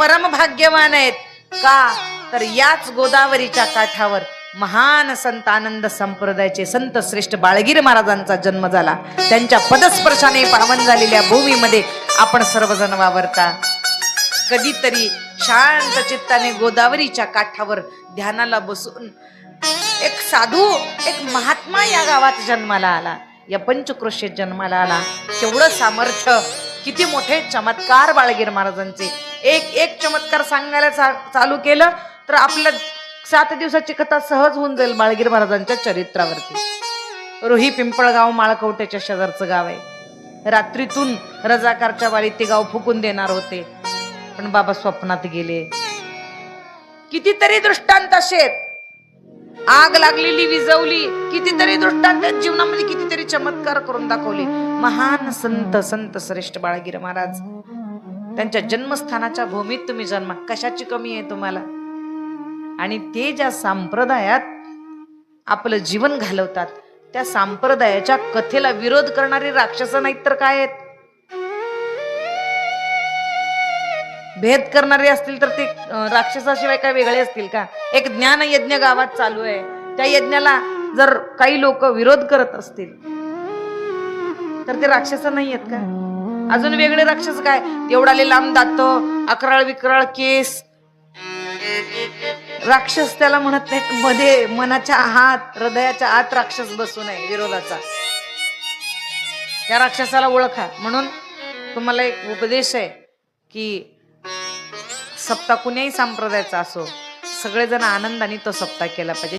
परमभाग्यवान आहेत. का? तर याच गोदावरीच्या काठावर महान संत आनंद संप्रदायाचे संत श्रेष्ठ बाळगीर महाराजांचा जन्म झाला. त्यांच्या पदस्पर्शाने पावन झालेल्या भूमीमध्ये आपण सर्वजण वावरता. कधीतरी शांत चित्ताने गोदावरीच्या काठावर ध्यानाला बसून एक साधू एक महात्मा या गावात जन्माला आला. या पंचक्रोशेत जन्माला आला. केवढं सामर्थ्य किती मोठे चमत्कार बाळगीर महाराजांचे. एक एक चमत्कार सांगायला चा- चालू केलं तर आपल्या सात दिवसाची कथा सहज होऊन जाईल बाळगीर महाराजांच्या चरित्रावरती. रोही पिंपळगाव माळकवट्याच्या शेजारचं गाव आहे. रात्रीतून रजाकारच्या वारीत ते गाव फुकून देणार होते. पण बाबा स्वप्नात गेले. कितीतरी दृष्टांत शेत आग लागलेली विजवली कितीतरी दृष्टांत जीवनामध्ये कितीतरी चमत्कार करून दाखवले. महान संत संत श्रेष्ठ बाळगीर महाराज. त्यांच्या जन्मस्थानाच्या भूमीत तुम्ही जन्मा. कशाची कमी आहे तुम्हाला? आणि ते ज्या संप्रदायात आपलं जीवन घालवतात त्या संप्रदायाच्या कथेला विरोध करणारे राक्षस नाहीत तर काय आहेत? भेद करणारे असतील तर ते राक्षसाशिवाय काय वेगळे असतील का? एक ज्ञान यज्ञ गावात चालू आहे. त्या यज्ञाला जर काही लोक विरोध करत असतील तर ते राक्षस नाही आहेत का? अजून वेगळे राक्षस काय? एवढाले लांब दात अकराळ विकराळ केस. राक्षस त्याला म्हणत नाही मध्ये मनाच्या हात हृदयाच्या आत राक्षस बसू नये विरोधाचा. त्या राक्षसाला ओळखा. म्हणून तुम्हाला एक उपदेश आहे की सप्ताह कुण्याही संप्रदायाचा असो सगळेजण आनंदाने तो सप्ताह केला पाहिजे.